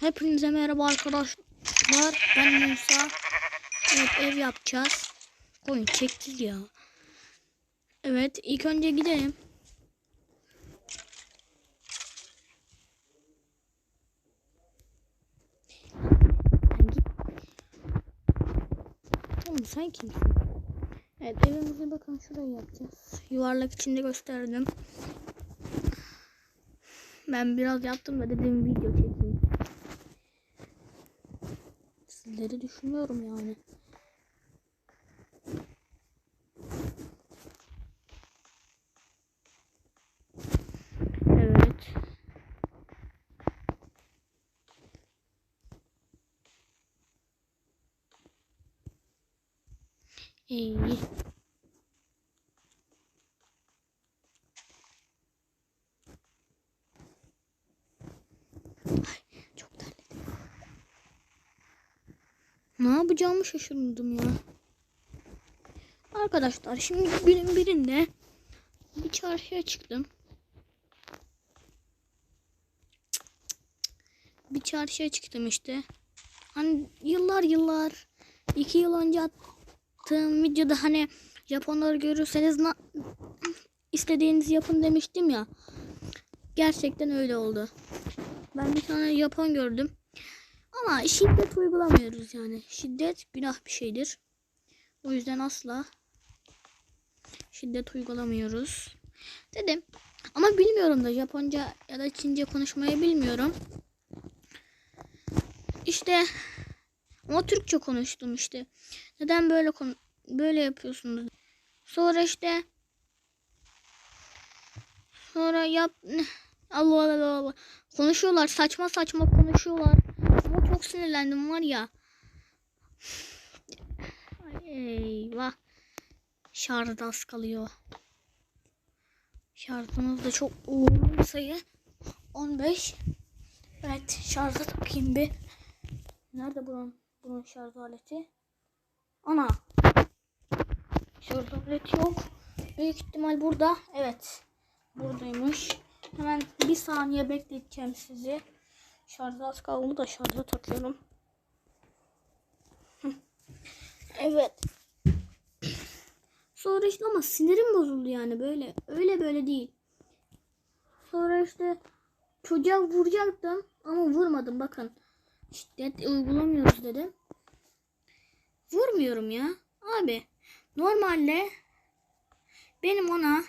Hepinize merhaba arkadaşlar. Ben Musa. Evet ev yapacağız. Oyun çekti ya. Evet ilk önce gidelim. Oğlum sen kimsin? Evet evimizi bakın şurayı yapacağız. Yuvarlak içinde gösterdim. Ben biraz yaptım da dedim video çekeyim. Sizleri düşünüyorum yani. Evet. İyi. Ne yapacağımı şaşırdım ya. Arkadaşlar şimdi günün birinde bir çarşıya çıktım. Bir çarşıya çıktım işte. Hani yıllar yıllar iki yıl önce attığım videoda hani Japonları görürseniz istediğinizi yapın demiştim ya. Gerçekten öyle oldu. Ben bir tane Japon gördüm. Ama şiddet uygulamıyoruz yani. Şiddet günah bir şeydir. O yüzden asla şiddet uygulamıyoruz. Dedim. Ama bilmiyorum da Japonca ya da Çince konuşmayı bilmiyorum. İşte ama Türkçe konuştum işte. Neden böyle böyle yapıyorsunuz? Sonra işte sonra yap Allah Allah Allah. Konuşuyorlar saçma saçma konuşuyorlar. Çok sinirlendim var ya. Eyvah. Şarj az kalıyor. Şarjımız da çok uğurlu sayı. 15. Evet şarja takayım bir. Nerede bunun, bunun şarj aleti? Ana. Şarj aleti yok. Büyük ihtimal burada. Evet. Buradaymış. Hemen bir saniye bekleteceğim sizi. Şarj az kaldı da şarja takıyorum. Evet. Sonra işte ama sinirim bozuldu yani böyle. Öyle böyle değil. Sonra işte çocuğa vuracaktım ama vurmadım bakın. Şiddet uygulamıyoruz dedim. Vurmuyorum ya. Abi normalde benim ona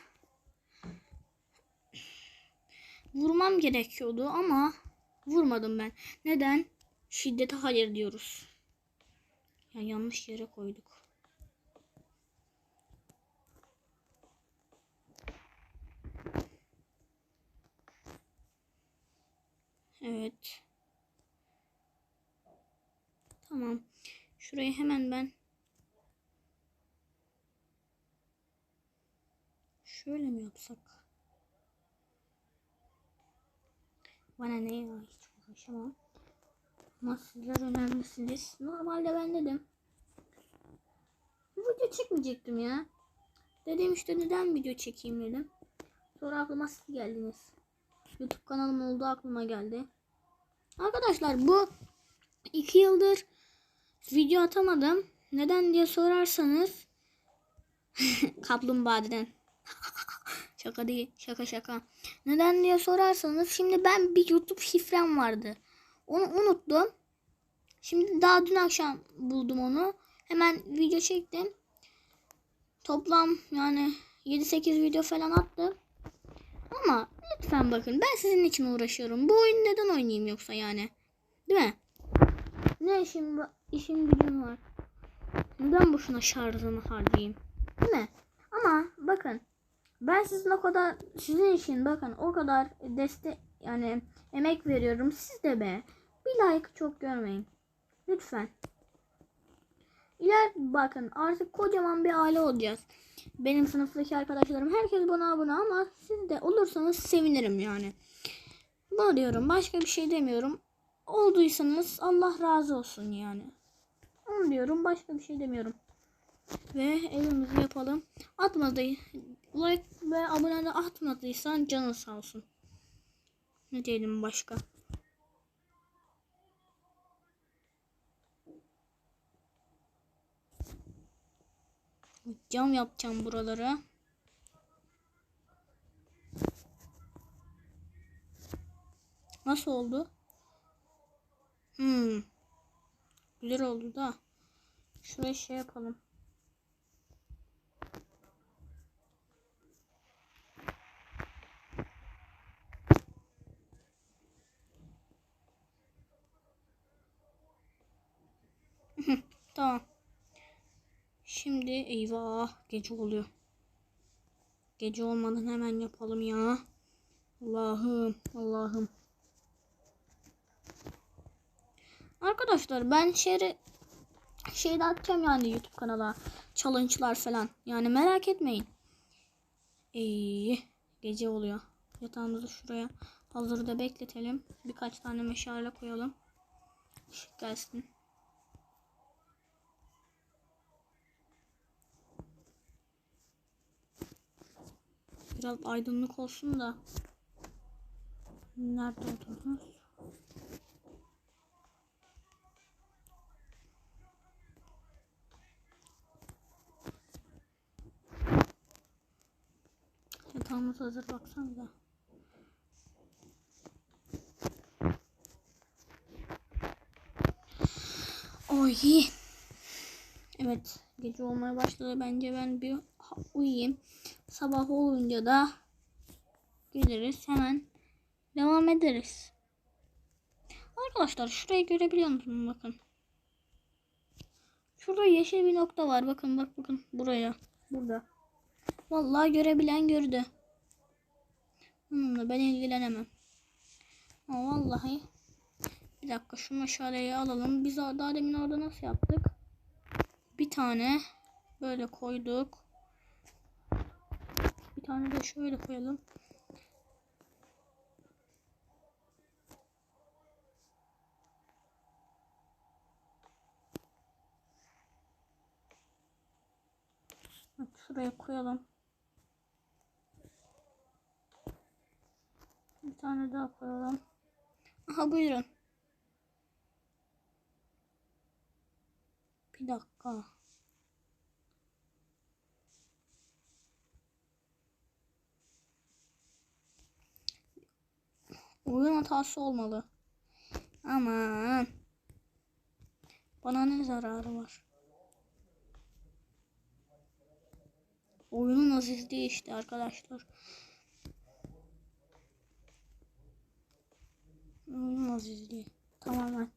vurmam gerekiyordu ama vurmadım ben. Neden? Şiddete hayır diyoruz. Ya yanlış yere koyduk. Evet. Tamam. Şurayı hemen ben şöyle mi yapsak? Bana ne ya hiç uğraşamam. Ama sizler önemlisiniz. Normalde ben dedim. Video çekmeyecektim ya. Dedim işte neden video çekeyim dedim. Sonra aklıma siz geldiniz. YouTube kanalım olduğu aklıma geldi. Arkadaşlar bu iki yıldır video atamadım. Neden diye sorarsanız kaplumbağadan. şaka değil şaka şaka. Neden diye sorarsanız şimdi ben bir YouTube şifrem vardı. Onu unuttum. Şimdi daha dün akşam buldum onu. Hemen video çektim. Toplam yani 7-8 video falan attım. Ama lütfen bakın ben sizin için uğraşıyorum. Bu oyunu neden oynayayım yoksa yani? Değil mi? Ne işim, işim gücüm var. Neden boşuna şarjımı harcayayım? Değil mi? Ama bakın ben sizin o kadar sizin için bakın o kadar destek yani emek veriyorum. Siz de be bir like çok görmeyin. Lütfen. İler bakın artık kocaman bir aile olacağız. Benim sınıftaki arkadaşlarım herkes bana abone ama siz de olursanız sevinirim yani. Bunu diyorum. Başka bir şey demiyorum. Olduysanız Allah razı olsun yani. Onu diyorum. Başka bir şey demiyorum. Ve evimizi yapalım. Atmadı. Like ve abone de atmadıysan canın sağ olsun. Ne diyelim başka? Cam yapacağım buraları. Nasıl oldu? Hmm. Güzel oldu da. Şuraya şey yapalım. Tamam. Şimdi eyvah gece oluyor. Gece olmadan hemen yapalım ya. Allah'ım Allah'ım. Arkadaşlar ben şeri şey de atacağım yani YouTube kanala. Challenge'lar falan. Yani merak etmeyin. İyi. Gece oluyor. Yatağımızı şuraya hazırda bekletelim. Birkaç tane meşale koyalım. Işık gelsin. Biraz aydınlık olsun da. Nerede oldunuz? Yatağımız hazır baksanıza. Oy. Evet, gece olmaya başladı. Bence ben bir uyuyayım. Sabah olunca da geliriz. Hemen devam ederiz. Arkadaşlar şurayı görebiliyor musunuz? Bakın. Şurada yeşil bir nokta var. Bakın bak bakın buraya. Burada. Vallahi görebilen gördü. Bununla ben ilgilenemem. Ama vallahi bir dakika şu meşaleyi alalım. Biz daha demin orada nasıl yaptık? Bir tane böyle koyduk. Tane de şöyle koyalım. Evet, şuraya koyalım. Bir tane daha koyalım. Aha buyurun. Bir dakika. Oyun hatası olmalı. Aman. Bana ne zararı var? Oyunun azizliği işte arkadaşlar. Oyunun azizliği. Tamamen.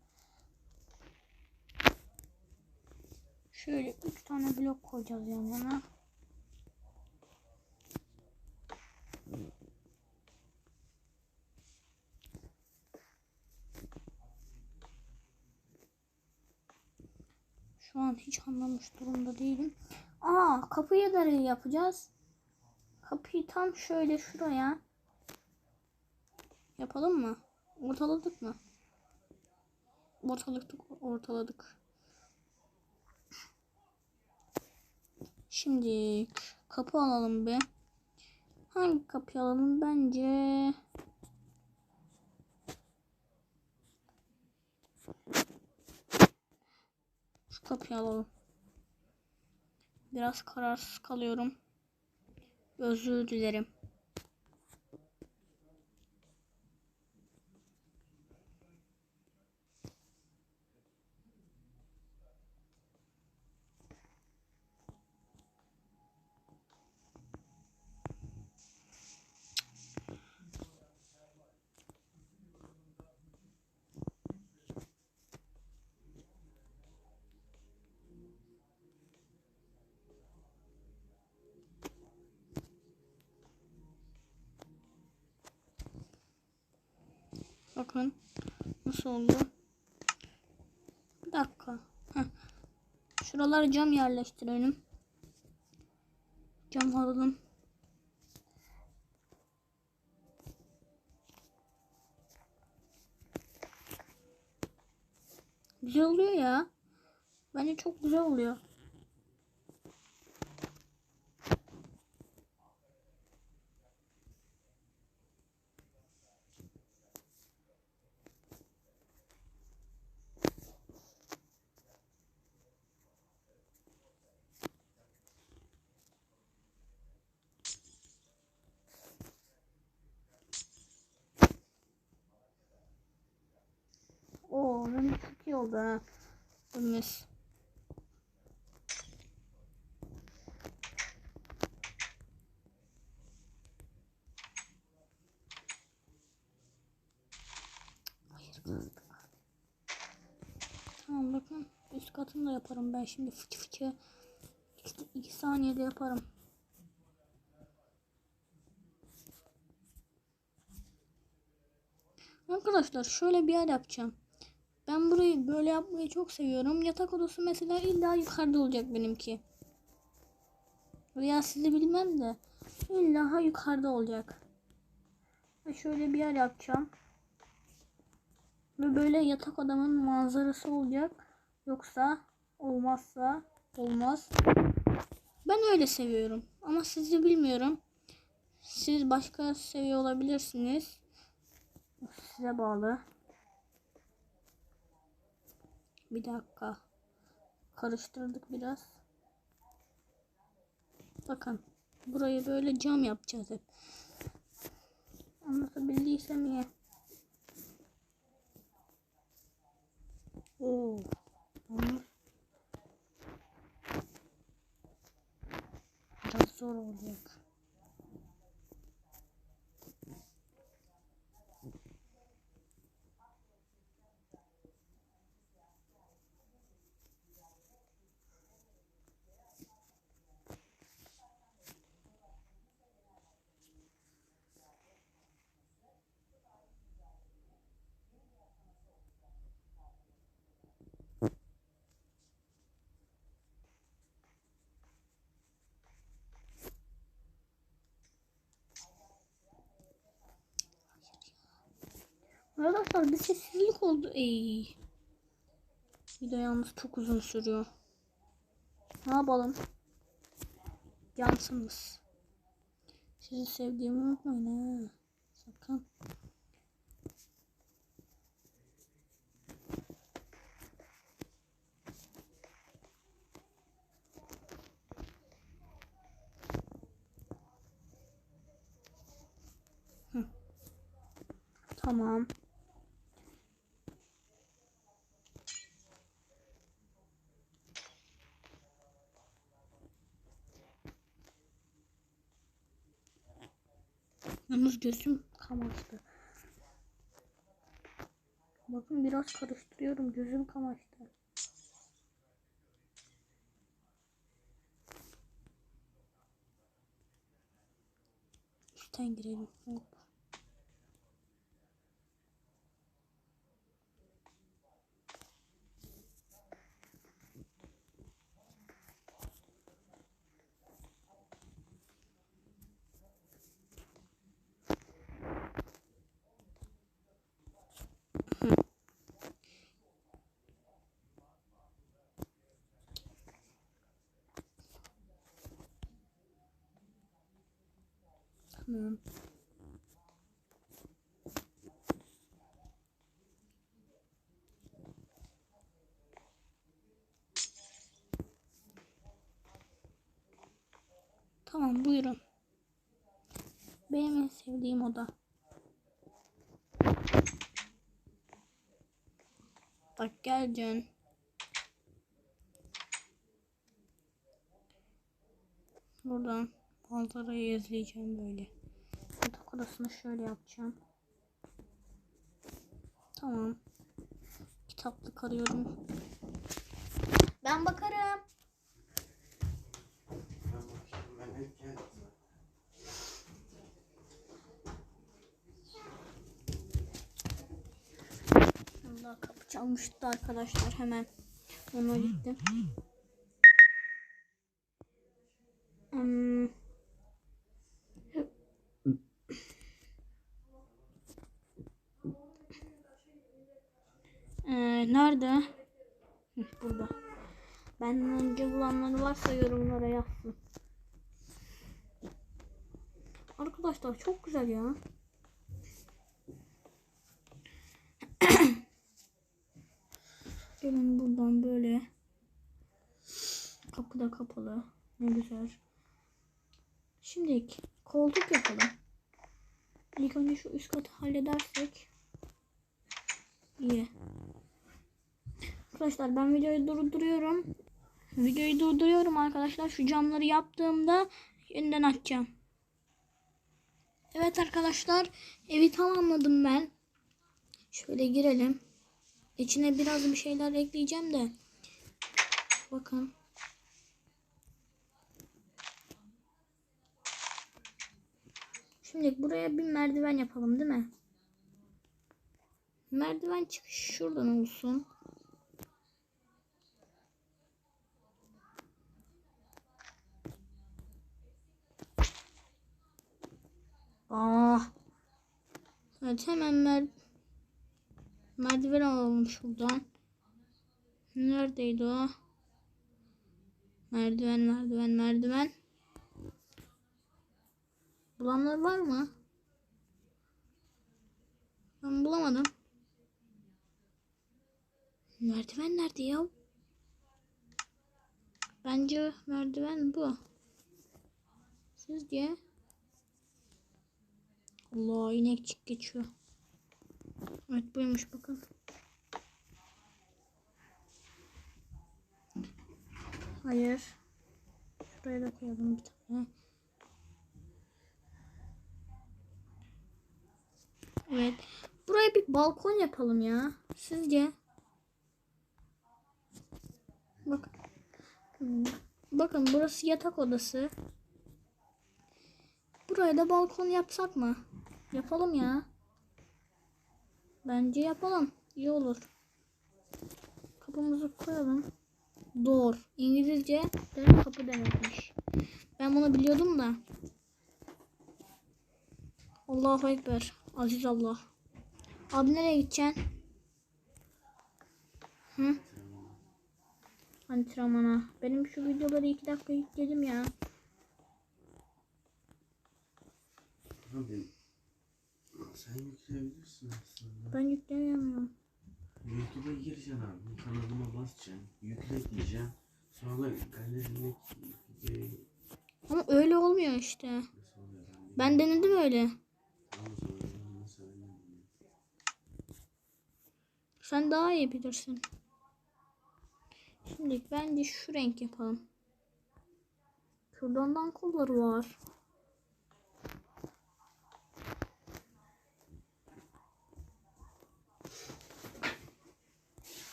Şöyle üç tane blok koyacağız yan hiç anlamış durumda değilim. Aa kapıyı da yapacağız. Kapıyı tam şöyle şuraya yapalım mı? Ortaladık mı? Ortaladık, ortaladık. Şimdi kapı alalım bir. Hangi kapıyı alalım? Bence kapıyı alalım. Biraz kararsız kalıyorum. Özür dilerim. Bakın nasıl oldu? Bir dakika. Heh. Şuralara cam yerleştirelim. Cam alalım. Güzel oluyor ya. Bence çok güzel oluyor. Hem de çok iyi oldu ha. Tamam bakın üst katını da yaparım ben şimdi fıçı fıçı. İki, iki saniyede yaparım. Arkadaşlar şöyle bir yer yapacağım. Ben burayı böyle yapmayı çok seviyorum. Yatak odası mesela illa yukarıda olacak benimki. Veya sizi bilmem de illa yukarıda olacak. Ve şöyle bir yer yapacağım. Ve böyle yatak odamın manzarası olacak. Yoksa olmazsa olmaz. Ben öyle seviyorum. Ama sizi bilmiyorum. Siz başka seviyor olabilirsiniz. Size bağlı. Bir dakika. Karıştırdık biraz. Bakın. Burayı böyle cam yapacağız hep. Anlatabildiysem iyi. Oo. Yalnız Biraz zor olacak. Arkadaşlar bir sessizlik oldu. Ey. Video yalnız çok uzun sürüyor. Ne yapalım? Yansınız. Sizi sevdiğimi unutmayın ha. Sakın. Tamam. Yalnız gözüm kamaştı. Bakın biraz karıştırıyorum. Gözüm kamaştı. Üstten girelim. Hop. Tamam. Tamam buyurun. Benim en sevdiğim oda. Bak gel. Buradan manzarayı izleyeceğim böyle. Yatak odasını şöyle yapacağım. Tamam. Kitaplık arıyorum. Ben bakarım. Allah kapı çalmıştı arkadaşlar hemen. Ona gittim. Hmm. Ee, nerede? Burada. Benden önce bulanları varsa yorumlara yazsın. Arkadaşlar çok güzel ya. Gelin buradan böyle. Kapı da kapalı. Ne güzel. Şimdi koltuk yapalım. İlk önce şu üst katı halledersek iyi. Arkadaşlar ben videoyu durduruyorum. Videoyu durduruyorum arkadaşlar. Şu camları yaptığımda yeniden açacağım. Evet arkadaşlar evi tamamladım ben. Şöyle girelim. İçine biraz bir şeyler ekleyeceğim de. Bakın. Şimdi buraya bir merdiven yapalım değil mi? Merdiven çıkış şuradan olsun. Evet hemen mer merdiven alalım şuradan. Neredeydi o? Merdiven, merdiven, merdiven. Bulanlar var mı? Ben bulamadım. Merdiven nerede ya? Bence merdiven bu. Sizce? Allah inekçik geçiyor. Evet buymuş bakın. Hayır. Şuraya da koyalım bir tane. Evet. Buraya bir balkon yapalım ya. Sizce? Bak. Bakın burası yatak odası. Buraya da balkon yapsak mı? Yapalım ya. Bence yapalım. İyi olur. Kapımızı koyalım. Door. İngilizce de kapı demekmiş. Ben bunu biliyordum da. Allahu Ekber. Aziz Allah. Abi nereye gideceksin? Hı? Antrenmana. Benim şu videoları iki dakika yükledim ya. Abi sen yükleyebilirsin aslında. Ben yükleyemiyorum. YouTube'a gireceksin abi. Kanalıma basacaksın. Yükle diyeceksin. Sonra galerine Ama öyle olmuyor işte. ben denedim öyle. Sen daha iyi bilirsin. Şimdi bence şu renk yapalım. Kürdandan kolları var.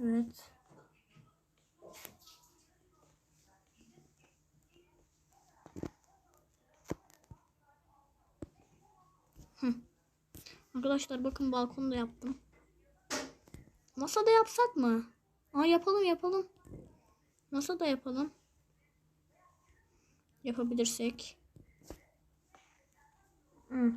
Evet. Arkadaşlar bakın balkonu da yaptım. Masada yapsak mı? Aa yapalım yapalım. Masada yapalım. Yapabilirsek. Hı.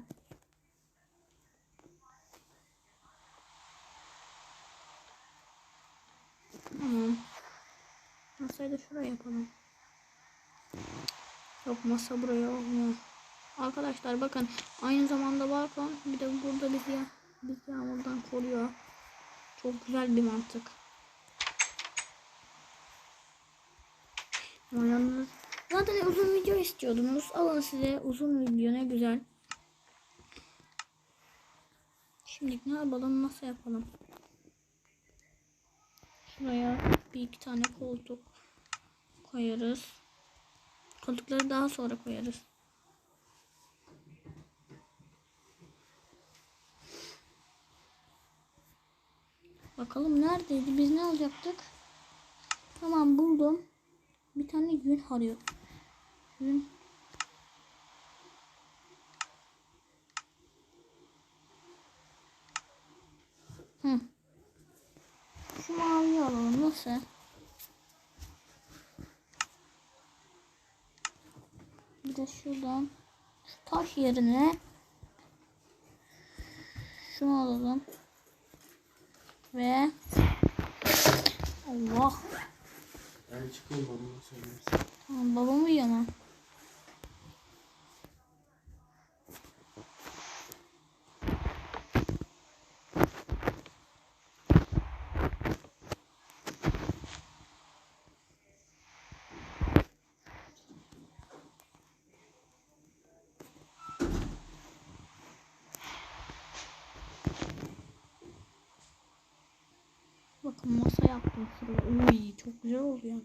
Tamam. Masayı da şuraya yapalım. Yok masa buraya olmuyor. Arkadaşlar bakın aynı zamanda balkon bir de burada bizi, bizi yağmurdan koruyor. Çok güzel bir mantık. Yalnız zaten uzun video istiyordunuz. Alın size uzun video ne güzel. Şimdi ne yapalım nasıl yapalım? Şuraya bir iki tane koltuk koyarız. Koltukları daha sonra koyarız. Bakalım neredeydi? Biz ne alacaktık? Tamam buldum. Bir tane yün arıyor. Yün. Hı. Şu maviyi alalım. Nasıl? Bir de şuradan şu taş yerine şunu alalım. Ve Allah. Ben çıkayım babama söylersin. Tamam babam uyuyor masa yaptım şurada. Uy çok güzel oldu ya.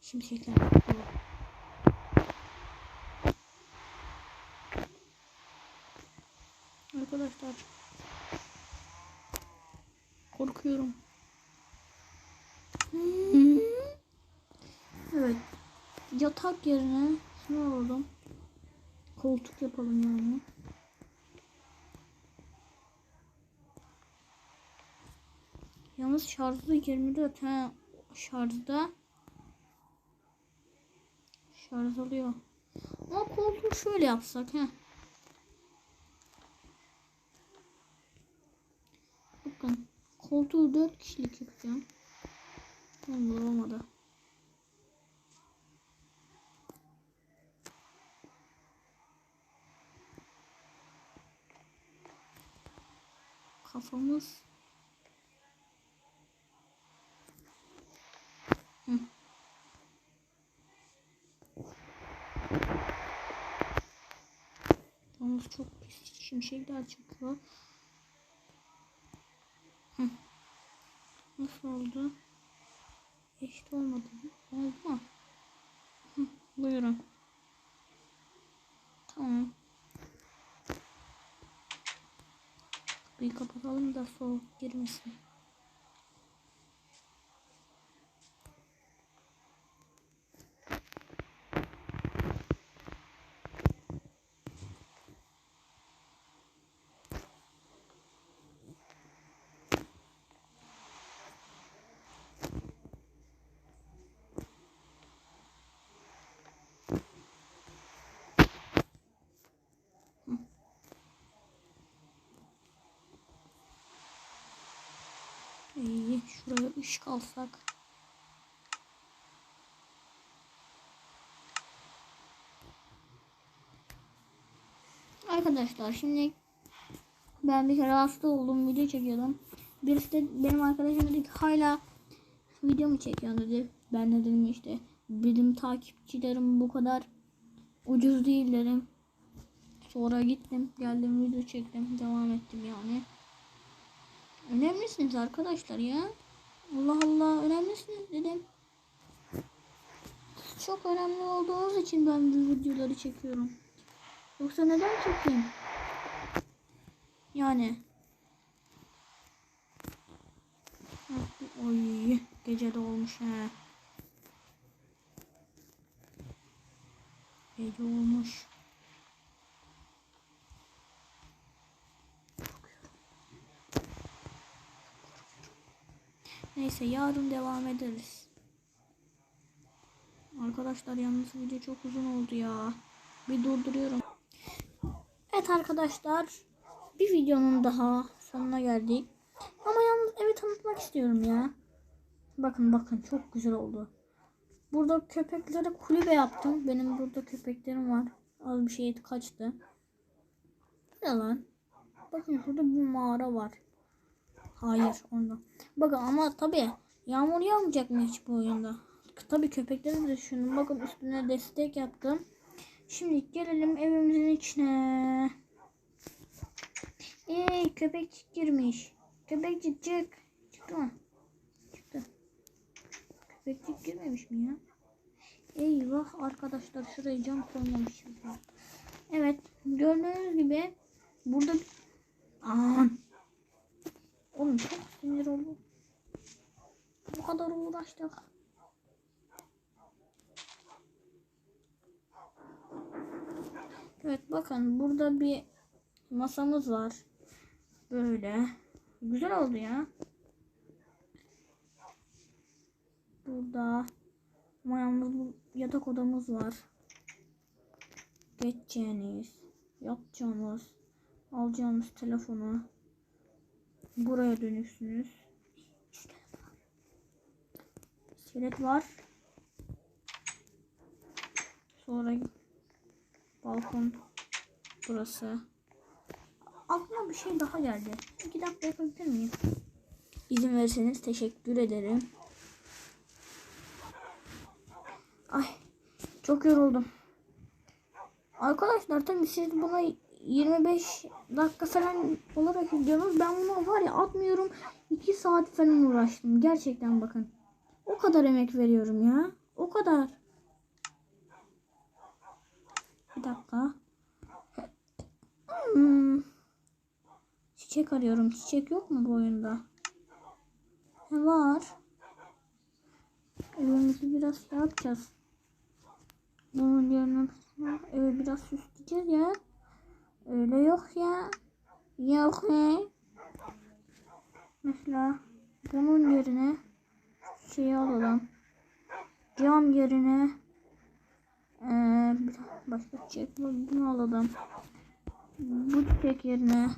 Şimşekler yaptım. Arkadaşlar. Korkuyorum. Evet. Yatak yerine şunu alalım. Koltuk yapalım yani. Yalnız şarjı 24 ha. Şarjda şarj alıyor. Ama koltuğu şöyle yapsak ha. Bakın koltuğu 4 kişilik yapacağım. Olmadı olmadı. Kafamız Hı. Yalnız çok pis şimşekler çıkıyor. Hı. Nasıl oldu? Eşit olmadı mı? Oldu mu? Hı, buyurun. Tamam. Kapıyı kapatalım da soğuk girmesin. İyi, şuraya ışık alsak. Arkadaşlar şimdi ben bir kere hasta oldum video çekiyordum. Birisi de benim arkadaşım dedi ki hala video mu çekiyorsun dedi. Ben de dedim işte benim takipçilerim bu kadar ucuz değil dedim. Sonra gittim geldim video çektim devam ettim yani. Önemlisiniz arkadaşlar ya. Allah Allah önemlisiniz dedim. Çok önemli olduğunuz için ben bu videoları çekiyorum. Yoksa neden çekeyim? Yani. Oy gece de olmuş he. Gece olmuş. Neyse yarın devam ederiz. Arkadaşlar yalnız video çok uzun oldu ya. Bir durduruyorum. Evet arkadaşlar. Bir videonun daha sonuna geldik. Ama yalnız evi tanıtmak istiyorum ya. Bakın bakın çok güzel oldu. Burada köpeklere kulübe yaptım. Benim burada köpeklerim var. Az bir şey kaçtı. Ne lan? Bakın şurada bir mağara var. Hayır onda. Bakın ama tabi yağmur yağmayacak mı hiç bu oyunda? Tabi köpekleri de düşünün. Bakın üstüne destek yaptım. Şimdi gelelim evimizin içine. Ey köpekçik girmiş. Köpekçik çık. Çıktı mı? Çıktı. Köpekçik girmemiş mi ya? Eyvah arkadaşlar şuraya cam koymamışım. Evet gördüğünüz gibi burada. Aman. Oğlum çok sinir oldum. Bu kadar uğraştık. Evet bakın burada bir masamız var. Böyle. Güzel oldu ya. Burada mayamız yatak odamız var. Geçeceğiniz, yapacağımız, alacağımız telefonu buraya dönüksünüz. İskelet var. Sonra balkon burası. Aklıma bir şey daha geldi. İki dakika yapabilir miyim? İzin verirseniz teşekkür ederim. Ay çok yoruldum. Arkadaşlar tabii siz buna 25 dakika falan olarak izliyorsunuz. Ben bunu var ya atmıyorum. 2 saat falan uğraştım. Gerçekten bakın. O kadar emek veriyorum ya. O kadar. Bir dakika. Hmm. Çiçek arıyorum. Çiçek yok mu bu oyunda? Ne var? Evimizi biraz şey yapacağız. Bunun yerine evi biraz süsleyeceğiz ya. Öyle yok ya. Yok ya. Mesela bunun yerine şey alalım. Cam yerine bir başka çiçek bunu alalım. Bu çiçek yerine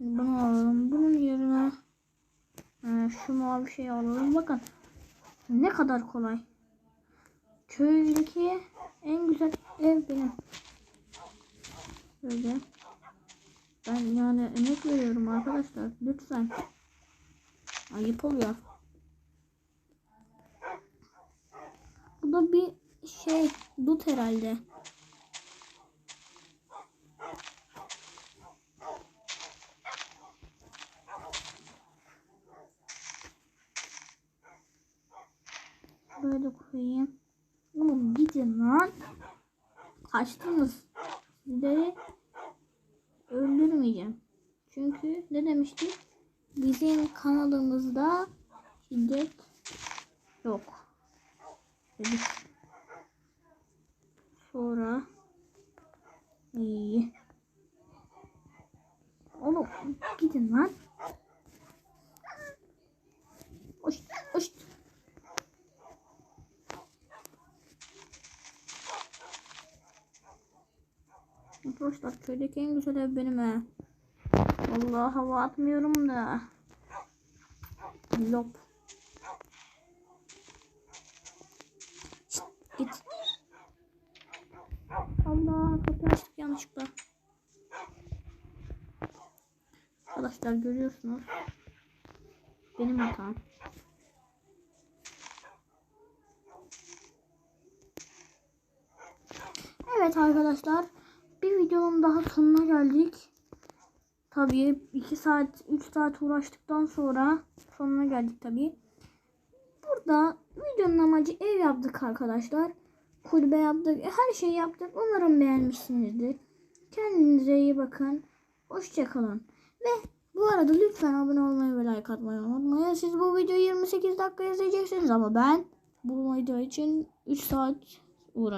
bunu alalım. Bunun yerine eee, şu mavi şeyi alalım. Bakın ne kadar kolay. Köydeki en güzel ev benim. Böyle. Ben yani emek veriyorum arkadaşlar. Lütfen. Ayıp oluyor. Bu da bir şey dut herhalde. Böyle koyayım. Oğlum gidin lan. Kaçtınız. Demiştik? Bizim kanalımızda şiddet yok. Dedik. Sonra iyi. Oğlum gidin lan. Hoş, hoş. Arkadaşlar köydeki en güzel ev benim he. Vallahi hava atmıyorum da. Lop. Git. Allah kapıyı açtık yanlışlıkla. Arkadaşlar görüyorsunuz. Benim hatam. Evet arkadaşlar. Bir videonun daha sonuna geldik. Tabii 2 saat 3 saat uğraştıktan sonra sonuna geldik tabii. Burada videonun amacı ev yaptık arkadaşlar. Kulübe yaptık. Her şeyi yaptık. Umarım beğenmişsinizdir. Kendinize iyi bakın. Hoşçakalın. Ve bu arada lütfen abone olmayı ve like atmayı unutmayın. Siz bu videoyu 28 dakika izleyeceksiniz ama ben bu video için 3 saat uğraştım.